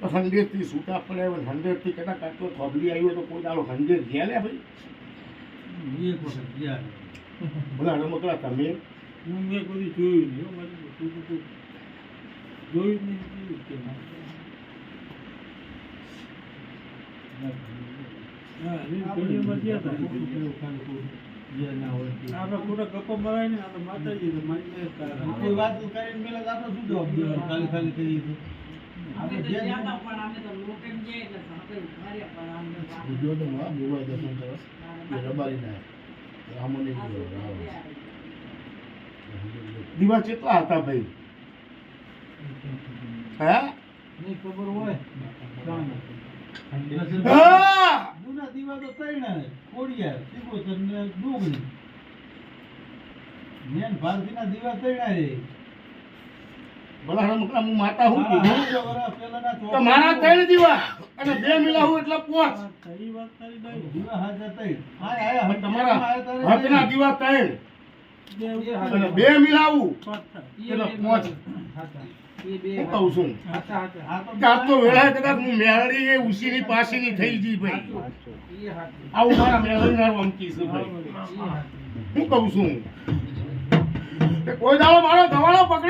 તો હંડ્રેડથી સૂટા પડે હંડ્રેડથી કદાચ કાચો થોબલી આવ્યો તો કોઈ દાડો હંડ્રેડ ગયા લે ભાઈ. એક વખત ગયા બધા રમકડા તમે. હું મેં કોઈ જોયું નહીં જોયું જ નહીં. આપણે ખોટા ગપ્પો મરાય ને આપડે માતાજી વાત કરીને મેલે તો આપણે શું જવાબ ખાલી ખાલી થઈ ગયા દર્શન એ ના દીવા કેટલા હતા ભાઈ. હે? નહીં ખબર હોય. જૂના દીવા તો ત્રણ કોડિયાર સિકોતર ને ડુંગળી. મેન ભારતીના દીવા ત્રણ ભલા રમકડા હું માતા હું કીધું. વર્ષ પહેલાના તો મારા ત્રણ દીવા અને બે મિલાવું એટલે પાંચ. હા, તારી વાત તારી ભાઈ. દીવા હાજર ત્રણ હા હા પણ તમારા હાથના દીવા ત્રણ બે એ હાથ. અને બે મિલાવું એટલે પાંચ. હું કહું છું. કાં તો વેળા કદાચ હું મેળડી એ ઉસીની પાસીની થઈ ગઈ ભાઈ. આવું મારા મેળવી વમકી છે ભાઈ. હું કહું છું. કોઈ દાડો મારો ગવાળો પકડી